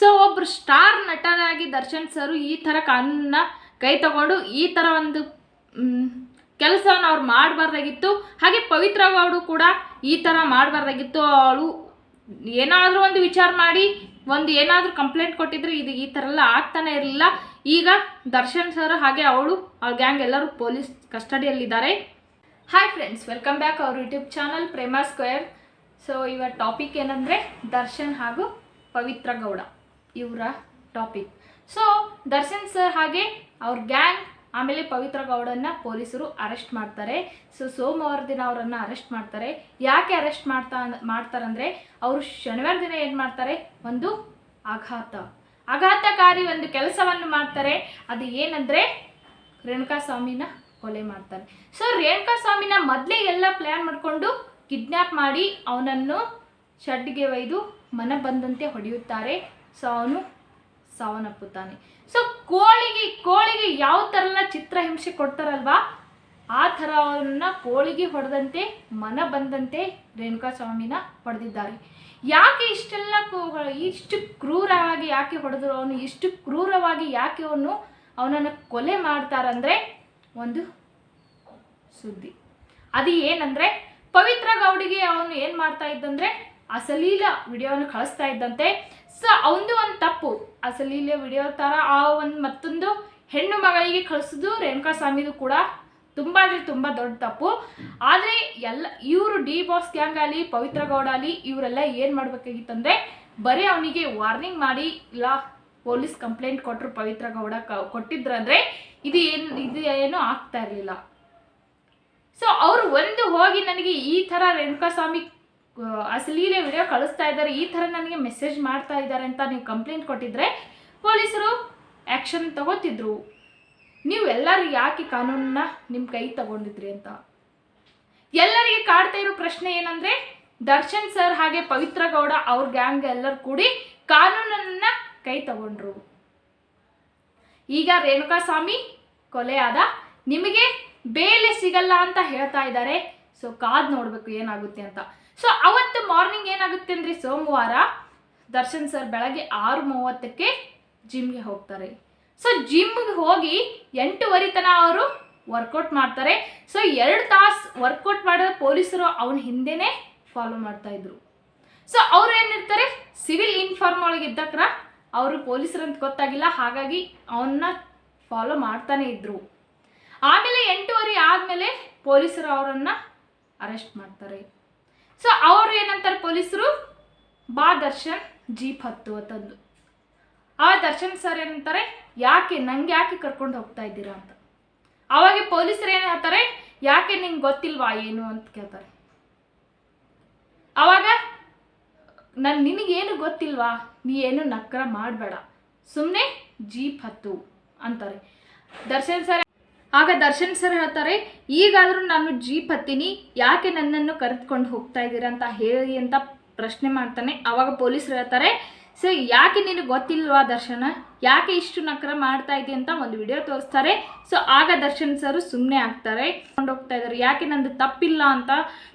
So ಒಬ್ಬರು star ನಟರಾಗಿ Darshan sir ಈ ಥರ ಕಾನೂನನ್ನ ಕೈ ತಗೊಂಡು ಈ ಥರ ಒಂದು ಕೆಲಸವನ್ನು ಅವ್ರು ಮಾಡಬಾರ್ದಾಗಿತ್ತು. ಹಾಗೆ ಪವಿತ್ರ ಗೌಡು ಕೂಡ ಈ ಥರ ಮಾಡಬಾರ್ದಾಗಿತ್ತು. ಅವಳು ಏನಾದರೂ ಒಂದು ವಿಚಾರ ಮಾಡಿ, ಒಂದು ಏನಾದರೂ ಕಂಪ್ಲೇಂಟ್ ಕೊಟ್ಟಿದ್ರೆ ಇದು ಈ ಥರ ಎಲ್ಲ ಆಗ್ತಾನೆ ಇರಲಿಲ್ಲ. ಈಗ ದರ್ಶನ್ ಸರ್ ಹಾಗೆ ಅವಳು, ಅವ್ರ ಗ್ಯಾಂಗ್ ಎಲ್ಲರೂ ಪೊಲೀಸ್ ಕಸ್ಟಡಿಯಲ್ಲಿದ್ದಾರೆ. ಹಾಯ್ ಫ್ರೆಂಡ್ಸ್ ವೆಲ್ಕಮ್ ಬ್ಯಾಕ್ ಅವ್ರ YouTube channel Prema square so ಇವರ ಟಾಪಿಕ್ ಏನಂದರೆ ದರ್ಶನ್ ಹಾಗೂ ಪವಿತ್ರ ಗೌಡ. ಇವರ ಟಾಪಿಕ್. ಸೊ ದರ್ಶನ್ ಸರ್ ಹಾಗೆ ಅವ್ರ ಗ್ಯಾಂಗ್ ಆಮೇಲೆ ಪವಿತ್ರ ಗೌಡನ್ನ ಪೊಲೀಸರು ಅರೆಸ್ಟ್ ಮಾಡ್ತಾರೆ. ಸೊ ಸೋಮವಾರ ದಿನ ಅವರನ್ನು ಅರೆಸ್ಟ್ ಮಾಡ್ತಾರೆ. ಯಾಕೆ ಅರೆಸ್ಟ್ ಮಾಡ್ತಾ ಮಾಡ್ತಾರಂದ್ರೆ ಅವರು ಶನಿವಾರ ದಿನ ಏನು ಮಾಡ್ತಾರೆ? ಒಂದು ಆಘಾತ. ಆಘಾತಕಾರಿ ಒಂದು ಕೆಲಸವನ್ನು ಮಾಡ್ತಾರೆ. ಅದು ಏನಂದರೆ ರೇಣುಕಾ ಸ್ವಾಮಿನ ಕೊಲೆ ಮಾಡ್ತಾರೆ. ಸೊ ರೇಣುಕಾ ಸ್ವಾಮಿನ ಮೊದಲೇ ಎಲ್ಲ ಪ್ಲ್ಯಾನ್ ಮಾಡಿಕೊಂಡು ಕಿಡ್ನ್ಯಾಪ್ ಮಾಡಿ ಅವನನ್ನು ಶೆಡ್ಗೆ ಒಯ್ದು ಮನ ಬಂದಂತೆ ಹೊಡೆಯುತ್ತಾರೆ. ಸೊ ಅವನು ಸಾವನ್ನಪ್ಪುತ್ತಾನೆ ಸೊ ಕೋಳಿಗೆ ಕೋಳಿಗೆ ಯಾವ ಥರನ ಚಿತ್ರಹಿಂಸೆ ಕೊಡ್ತಾರಲ್ವಾ? ಆ ಥರ ಅವನ್ನ ಕೋಳಿಗೆ ಹೊಡೆದಂತೆ, ಮನ ಬಂದಂತೆ ರೇಣುಕಾ ಸ್ವಾಮಿನ ಹೊಡೆದಿದ್ದಾರೆ ಯಾಕೆ ಇಷ್ಟೆಲ್ಲ ಇಷ್ಟು ಕ್ರೂರವಾಗಿ ಯಾಕೆ ಹೊಡೆದ್ರು ಅವನು? ಇಷ್ಟು ಕ್ರೂರವಾಗಿ ಯಾಕೆ ಅವನು ಅವನನ್ನು ಕೊಲೆ ಮಾಡ್ತಾರಂದ್ರೆ ಒಂದು ಸುದ್ದಿ. ಅದು ಏನಂದ್ರೆ, ಪವಿತ್ರ ಗೌಡಿಗೆ ಅವನು ಏನು ಮಾಡ್ತಾ ಇದ್ದಂದ್ರೆ, ಅಸಲೀಲ ವಿಡಿಯೋವನ್ನು ಕಳಿಸ್ತಾ ಇದ್ದಂತೆ ಸೊ ಅವನದು ಒಂದು ತಪ್ಪು. ಅಸಲೀಲ ವಿಡಿಯೋ ಥರ ಆ ಒಂದು ಮತ್ತೊಂದು ಹೆಣ್ಣು ಮಗಳಿಗೆ ಕಳಿಸೋದು ರೇಣುಕಾ ಸ್ವಾಮಿದು ಕೂಡ ತುಂಬ ಅಂದರೆ ತುಂಬ ದೊಡ್ಡ ತಪ್ಪು. ಆದರೆ ಎಲ್ಲ, ಇವರು ಡಿ ಬಾಸ್ ಗ್ಯಾಂಗ್ ಆಗಲಿ ಪವಿತ್ರ ಗೌಡ ಆಗಲಿ ಇವರೆಲ್ಲ ಏನು ಮಾಡಬೇಕಾಗಿತ್ತಂದ್ರೆ ಬರೀ ಅವನಿಗೆ ವಾರ್ನಿಂಗ್ ಮಾಡಿ ಇಲ್ಲ, ಪೊಲೀಸ್ ಕಂಪ್ಲೇಂಟ್ ಕೊಟ್ಟರು ಪವಿತ್ರ ಗೌಡ ಕೊಟ್ಟಿದ್ರಂದ್ರೆ ಇದು ಏನು, ಇದು ಏನೂ ಆಗ್ತಾ ಇರಲಿಲ್ಲ. ಸೊ ಅವರು ಒಂದು ಹೋಗಿ ನನಗೆ ಈ ಥರ ರೇಣುಕಾ ಸ್ವಾಮಿ ಅಶ್ಲೀಲ ವಿಡಿಯೋ ಕಳಿಸ್ತಾ ಇದ್ದಾರೆ. ಈ ಥರ ನನಗೆ ಮೆಸೇಜ್ ಮಾಡ್ತಾ ಇದ್ದಾರೆ ಅಂತ ನೀವು ಕಂಪ್ಲೇಂಟ್ ಕೊಟ್ಟಿದ್ರೆ ಪೊಲೀಸರು ಆ್ಯಕ್ಷನ್ ತಗೋತಿದ್ರು. ನೀವು ಎಲ್ಲರೂ ಯಾಕೆ ಕಾನೂನನ್ನ ನಿಮ್ಮ ಕೈ ತಗೊಂಡಿದ್ರಿ ಅಂತ? ಎಲ್ಲರಿಗೆ ಕಾಡ್ತಾ ಇರೋ ಪ್ರಶ್ನೆ ಏನಂದ್ರೆ, ದರ್ಶನ್ ಸರ್ ಹಾಗೆ ಪವಿತ್ರ ಗೌಡ ಅವ್ರ ಗ್ಯಾಂಗ್ ಎಲ್ಲರೂ ಕೂಡಿ ಕಾನೂನನ್ನ ಕೈ ತಗೊಂಡ್ರು. ಈಗ ರೇಣುಕಾ ಸ್ವಾಮಿ ಕೊಲೆ ಆದ. ನಿಮಗೆ ಬೇಲೆ ಸಿಗಲ್ಲ ಅಂತ ಹೇಳ್ತಾ ಇದ್ದಾರೆ. ಸೊ ಕಾದ್ ನೋಡಬೇಕು ಏನಾಗುತ್ತೆ ಅಂತ. ಸೊ ಅವತ್ತು ಮಾರ್ನಿಂಗ್ ಏನಾಗುತ್ತೆ ಅಂದರೆ ಸೋಮವಾರ ದರ್ಶನ್ ಸರ್ ಬೆಳಗ್ಗೆ ಆರು ಮೂವತ್ತಕ್ಕೆ ಜಿಮ್ಗೆ ಹೋಗ್ತಾರೆ. ಸೊ ಜಿಮ್ಗೆ ಹೋಗಿ ಎಂಟೂವರೆ ತನ ಅವರು ವರ್ಕೌಟ್ ಮಾಡ್ತಾರೆ. ಸೊ ಎರಡು ತಾಸು ವರ್ಕೌಟ್ ಮಾಡಿದ ಪೊಲೀಸರು ಅವನ ಹಿಂದೆನೇ ಫಾಲೋ ಮಾಡ್ತಾ ಇದ್ರು. ಸೊ ಅವ್ರು ಏನಿರ್ತಾರೆ? ಸಿವಿಲ್ ಇನ್ಫಾರ್ಮ್ ಒಳಗೆ ಇದ್ದಕ್ರ ಅವರು ಪೊಲೀಸರಂತ ಗೊತ್ತಾಗಿಲ್ಲ. ಹಾಗಾಗಿ ಅವನ್ನ ಫಾಲೋ ಮಾಡ್ತಾನೆ ಇದ್ರು. ಆಮೇಲೆ ಎಂಟೂವರೆ ಆದಮೇಲೆ ಪೊಲೀಸರು ಅವರನ್ನು ಅರೆಸ್ಟ್ ಮಾಡ್ತಾರೆ. ಸೊ ಅವರು ಏನಂತಾರೆ ಪೊಲೀಸರು? ಬಾ ದರ್ಶನ್, ಜೀಪ್ ಹತ್ತು ಅಂತಂದು. ಆ ದರ್ಶನ್ ಸರ್ ಏನಂತಾರೆ? ಯಾಕೆ ನಂಗೆ ಯಾಕೆ ಕರ್ಕೊಂಡು ಹೋಗ್ತಾ ಇದ್ದೀರಾ ಅಂತ. ಅವಾಗ ಪೊಲೀಸರು ಏನು ಹೇಳ್ತಾರೆ? ಯಾಕೆ ನಿಂಗೆ ಗೊತ್ತಿಲ್ವಾ ಏನು ಅಂತ ಕೇಳ್ತಾರೆ. ಅವಾಗ, ನಾನು ನಿನಗೇನು ಗೊತ್ತಿಲ್ವಾ? ನೀ ಏನು ನಕ್ರ ಮಾಡಬೇಡ. ಸುಮ್ಮನೆ ಜೀಪ್ ಹತ್ತು ಅಂತಾರೆ. ದರ್ಶನ್ ಸರ್ ಆಗ ದರ್ಶನ್ ಸರ್ ಹೇಳ್ತಾರೆ, ಈಗಾದರೂ ನಾನು ಜೀಪ್ ಹತ್ತೀನಿ, ಯಾಕೆ ನನ್ನನ್ನು ಕರೆದುಕೊಂಡು ಹೋಗ್ತಾ ಇದ್ದೀರಾ ಅಂತ ಹೇಳಿ ಅಂತ ಪ್ರಶ್ನೆ ಮಾಡ್ತಾನೆ. ಆವಾಗ ಪೊಲೀಸರು ಹೇಳ್ತಾರೆ, ಸೊ, ಯಾಕೆ ನಿನಗೆ ಗೊತ್ತಿಲ್ವಾ ದರ್ಶನ? ಯಾಕೆ ಇಷ್ಟು ನಕರ ಮಾಡ್ತಾ ಇದೆ ಅಂತ ಒಂದು ವಿಡಿಯೋ ತೋರಿಸ್ತಾರೆ. ಸೊ, ಆಗ ದರ್ಶನ್ ಸರ್ ಸುಮ್ಮನೆ ಆಗ್ತಾರೆ ಕೊಂಡು ಹೋಗ್ತಾ ಇದ್ದಾರೆ. ಯಾಕೆ ನಂದು ತಪ್ಪಿಲ್ಲ ಅಂತ?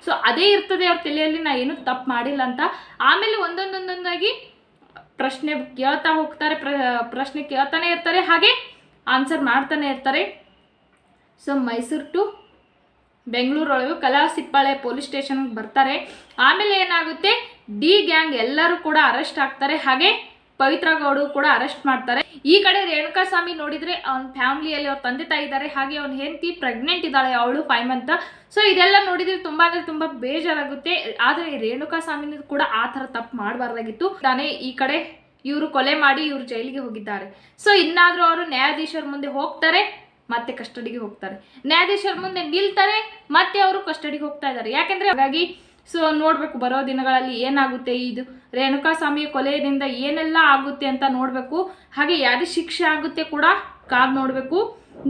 ಸೊ, ಅದೇ ಇರ್ತದೆ ಅವ್ರ ತಲೆಯಲ್ಲಿ, ನಾ ಏನು ತಪ್ಪು ಮಾಡಿಲ್ಲ ಅಂತ. ಆಮೇಲೆ ಒಂದೊಂದೊಂದೊಂದಾಗಿ ಪ್ರಶ್ನೆ ಕೇಳ್ತಾ ಹೋಗ್ತಾರೆ, ಪ್ರ, ಪ್ರಶ್ನೆ ಕೇಳ್ತಾನೆ ಇರ್ತಾರೆ. ಹಾಗೆ ಆನ್ಸರ್ ಮಾಡ್ತಾನೆ ಇರ್ತಾರೆ. ಸೊ ಮೈಸೂರು ಟು ಬೆಂಗಳೂರೊಳಗೆ ಕಲಾಸಿಪ್ಪಾಳೆ ಪೊಲೀಸ್ ಸ್ಟೇಷನ್ಗೆ ಬರ್ತಾರೆ. ಆಮೇಲೆ ಏನಾಗುತ್ತೆ? ಡಿ ಗ್ಯಾಂಗ್ ಎಲ್ಲರೂ ಕೂಡ ಅರೆಸ್ಟ್ ಆಗ್ತಾರೆ. ಹಾಗೆ ಪವಿತ್ರ ಗೌಡು ಕೂಡ ಅರೆಸ್ಟ್ ಮಾಡ್ತಾರೆ. ಈ ಕಡೆ ರೇಣುಕಾ ಸ್ವಾಮಿ ನೋಡಿದ್ರೆ ಅವ್ನ ಫ್ಯಾಮಿಲಿಯಲ್ಲಿ ಅವ್ರ ತಂದೆ ತಾಯಿ ಇದ್ದಾರೆ ಹಾಗೆ ಅವ್ನ ಹೆಂಡತಿ ಪ್ರೆಗ್ನೆಂಟ್ ಇದ್ದಾಳೆ, ಅವಳು ಫೈವ್ ಮಂತ್ ಸೊ ಇದೆಲ್ಲ ನೋಡಿದ್ರೆ ತುಂಬಾ ಅಂದ್ರೆ ತುಂಬಾ ಬೇಜಾರಾಗುತ್ತೆ. ಆದರೆ ರೇಣುಕಾ ಸ್ವಾಮಿನೂ ಕೂಡ ಆ ಥರ ತಪ್ಪು ಮಾಡಬಾರ್ದಾಗಿತ್ತು. ತಾನೇ ಈ ಕಡೆ ಇವರು ಕೊಲೆ ಮಾಡಿ ಇವರು ಜೈಲಿಗೆ ಹೋಗಿದ್ದಾರೆ. ಸೊ ಇನ್ನಾದರೂ ಅವರು ನ್ಯಾಯಾಧೀಶರ ಮುಂದೆ ಹೋಗ್ತಾರೆ. ಮತ್ತೆ ಕಸ್ಟಡಿಗೆ ಹೋಗ್ತಾರೆ. ನ್ಯಾಯಾಧೀಶರ ಮುಂದೆ ನಿಲ್ತಾರೆ, ಮತ್ತೆ ಅವರು ಕಸ್ಟಡಿಗೆ ಹೋಗ್ತಾ ಇದ್ದಾರೆ. ಯಾಕೆಂದ್ರೆ ಹಾಗಾಗಿ ಸೊ ನೋಡಬೇಕು, ಬರೋ ದಿನಗಳಲ್ಲಿ ಏನಾಗುತ್ತೆ ಇದು? ರೇಣುಕಾ ಸ್ವಾಮಿಯ ಕೊಲೆಯಿಂದ ಏನೆಲ್ಲ ಆಗುತ್ತೆ ಅಂತ ನೋಡಬೇಕು. ಹಾಗೆ ಯಾರು ಶಿಕ್ಷೆ ಆಗುತ್ತೆ ಕೂಡ ಕಾದ್ ನೋಡಬೇಕು.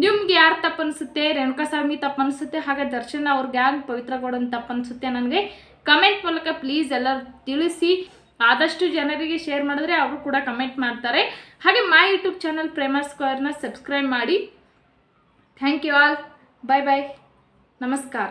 ನಿಮ್ಗೆ ಯಾರು ತಪ್ಪು ಅನಿಸುತ್ತೆ ರೇಣುಕಾ ಸ್ವಾಮಿ ತಪ್ಪು ಅನಿಸುತ್ತೆ ಹಾಗೆ ದರ್ಶನ್ ಅವ್ರಿಗೆ ಯಾರು ಪವಿತ್ರ ತಪ್ಪನಿಸುತ್ತೆ ತಪ್ಪು ನನಗೆ ಕಮೆಂಟ್ ಮೂಲಕ ಪ್ಲೀಸ್ ಎಲ್ಲರೂ ತಿಳಿಸಿ. ಆದಷ್ಟು ಜನರಿಗೆ ಶೇರ್ ಮಾಡಿದ್ರೆ ಅವರು ಕೂಡ ಕಮೆಂಟ್ ಮಾಡ್ತಾರೆ. ಹಾಗೆ ಮೈ ಯೂಟ್ಯೂಬ್ ಚಾನಲ್ ಪ್ರೇಮ ಸ್ಕ್ವೇರ್ನ ಸಬ್ಸ್ಕ್ರೈಬ್ ಮಾಡಿ. thank you all bye bye ನಮಸ್ಕಾರ